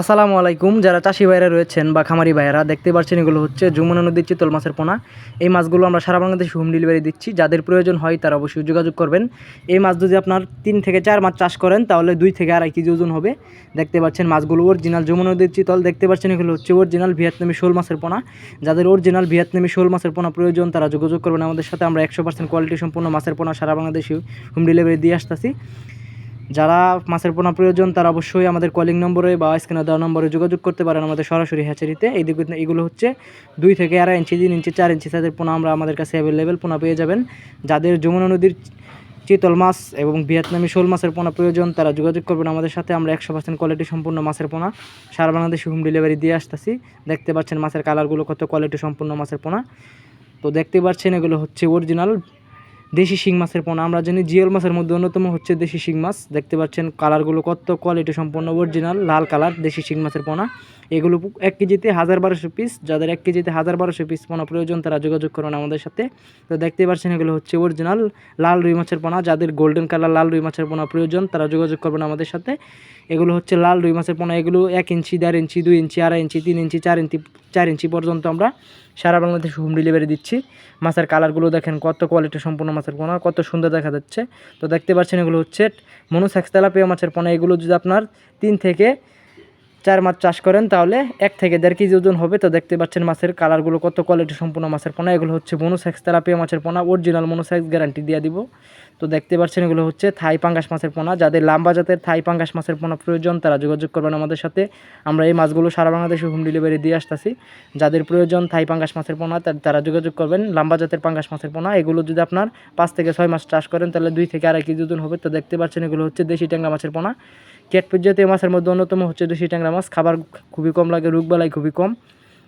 আসসালামু আলাইকুম, যারা চাষি ভাইরা রয়েছেন বা খামারি ভাইয়েরা, দেখতে পাচ্ছেন এগুলো হচ্ছে যমুনা নদীর চিতল মাছের পোনা। এই মাছগুলো আমরা সারা বাংলাদেশে হোম ডেলিভারি দিচ্ছি। যাদের প্রয়োজন হয় তারা অবশ্যই যোগাযোগ করবেন। এই মাছ যদি আপনার তিন থেকে চার মাছ চাষ করেন, তাহলে দুই থেকে আড়াই কেজি ওজন হবে। দেখতে পাচ্ছেন মাছগুলো অরিজিনাল যমুনা নদীর চিতল। দেখতে পাচ্ছেন এগুলো হচ্ছে অরিজিনাল ভিয়েতনামি শোল মাছের পোনা। যাদের অরিজিনাল ভিয়েতনামি শোল মাছের পোনা প্রয়োজন, তারা যোগাযোগ করবেন আমাদের সাথে। আমরা একশো পার্সেন্ট কোয়ালিটি সম্পূর্ণ মাছের পোনা সারা বাংলাদেশে হোম ডেলিভারি দিয়ে আসতেছি। যারা মাছের পোনা প্রয়োজন, তারা অবশ্যই আমাদের কলিং নম্বরে বা স্ক্রিনে দেওয়া নম্বরে যোগাযোগ করতে পারেন আমাদের সরাসরি হ্যাচারিতে এই এগুলো হচ্ছে দুই থেকে আড়াই ইঞ্চি, তিন ইঞ্চি, চার ইঞ্চি সাইজের পোনা আমরা আমাদের কাছে অ্যাভেলেবেল পোনা পেয়ে যাবেন। যাদের যমুনা নদীর চিতল মাছ এবং ভিয়েতনামি শোল মাছের পোনা প্রয়োজন, তারা যোগাযোগ করবেন আমাদের সাথে। আমরা একশো পার্সেন্ট কোয়ালিটি সম্পূর্ণ মাছের পোনা সারা বাংলাদেশে হোম ডেলিভারি দিয়ে আসতেছি। দেখতে পাচ্ছেন মাছের কালারগুলো কত কোয়ালিটি সম্পূর্ণ মাছের পোনা। তো দেখতে পাচ্ছেন এগুলো হচ্ছে অরিজিনাল দেশি শিং মাছের পোনা। আমরা জানি জিওল মাছের মধ্যে অন্যতম হচ্ছে দেশি শিং মাছ। দেখতে পাচ্ছেন কালারগুলো কত কোয়ালিটি সম্পন্ন অরিজিনাল লাল কালার দেশি শিং মাছের পোনা। এগুলো এক কেজিতে হাজার বারোশো পিস যাদের এক কেজিতে হাজার বারোশো পিস পোনা প্রয়োজন, তারা যোগাযোগ করুন আমাদের সাথে। তো দেখতে পাচ্ছেন এগুলো হচ্ছে অরিজিনাল লাল রুই মাছের পোনা। যাদের গোল্ডেন কালার লাল রুই মাছের পোনা প্রয়োজন, তারা যোগাযোগ করবেন আমাদের সাথে। এগুলো হচ্ছে লাল রুই মাছের পোনা। এগুলো এক ইঞ্চি, দেড় ইঞ্চি, দুই ইঞ্চি, আড়াই ইঞ্চি, তিন ইঞ্চি, চার ইঞ্চি চার ইঞ্চি পর্যন্ত আমরা সারা বাংলাদেশে হোম ডেলিভারি দিচ্ছি। মাছের কালারগুলো দেখেন কত কোয়ালিটি সম্পূর্ণ মাছের পোনা, কত সুন্দর দেখা যাচ্ছে। তো দেখতে পাচ্ছেন এগুলো হচ্ছে মনুসাক্স তেলাপিয়া মাছের পোনা। এগুলো যদি আপনার তিন থেকে চার মাছ চাষ করেন, তাহলে এক থেকে দেড় কেজি ওজন হবে। তো দেখতে পাচ্ছেন মাছের কালারগুলো কত কোয়ালিটি সম্পূর্ণ মাছের পোনা। এগুলো হচ্ছে মনুসাক্স তেলাপিয়া মাছের পোনা অরিজিনাল মনুসাক্স গ্যারান্টি দিয়ে দিব। তো দেখতে পাচ্ছেন এগুলো হচ্ছে থাই পাঙ্গাস মাছের পোনা। যাদের লাম্বা জাতের থাই পাঙ্গাস মাছের পোনা প্রয়োজন, তারা যোগাযোগ করবেন আমাদের সাথে। আমরা এই মাছগুলো সারা বাংলাদেশে হোম ডেলিভারি দিয়ে আসতেছি। যাদের প্রয়োজন থাই পাঙ্গাস মাছের পোনা তারা যোগাযোগ করবেন লাম্বা জাতের পাঙ্গাস মাছের পোনা। এগুলো যদি আপনার পাঁচ থেকে ছয় মাস চাষ করেন, তাহলে দুই থেকে আড়াই কেজি ওজন হবে। তো দেখতে পাচ্ছেন এগুলো হচ্ছে দেশি ট্যাংরা মাছের পোনা। ক্যাটপিট জাতীয় মাছের মধ্যে অন্যতম হচ্ছে দেশি ট্যাংরা মাছ। খাবার খুবই কম লাগে রোগবালাই খুবই কম।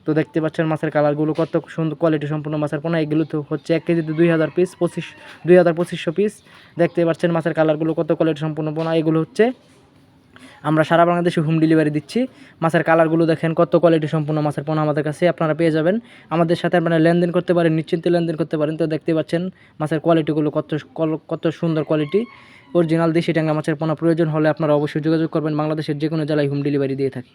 তো দেখতে পাচ্ছেন মাছের কালারগুলো কত সুন্দর কোয়ালিটি সম্পূর্ণ মাছের পোনা। এগুলো তো হচ্ছে এক কেজিতে দুই হাজার পিস পঁচিশ, দুই হাজার পঁচিশশো পিস দেখতে পাচ্ছেন মাছের কালারগুলো কত কোয়ালিটি সম্পূর্ণ পোনা। এগুলো হচ্ছে আমরা সারা বাংলাদেশে হোম ডেলিভারি দিচ্ছি। মাছের কালারগুলো দেখেন, কত কোয়ালিটি সম্পূর্ণ মাছের পোনা আমাদের কাছে, আপনারা পেয়ে যাবেন। আমাদের সাথে আপনারা লেনদেন করতে পারেন, নিশ্চিন্তে লেনদেন করতে পারেন। তো দেখতে পাচ্ছেন, মাছের কোয়ালিটিগুলো কত কত সুন্দর কোয়ালিটি অরিজিনাল দেশি ট্যাঙ্গা মাছের পোনা প্রয়োজন হলে আপনারা অবশ্যই যোগাযোগ করবেন। বাংলাদেশের যে কোনো জেলায় হোম ডেলিভারি দিয়ে থাকি।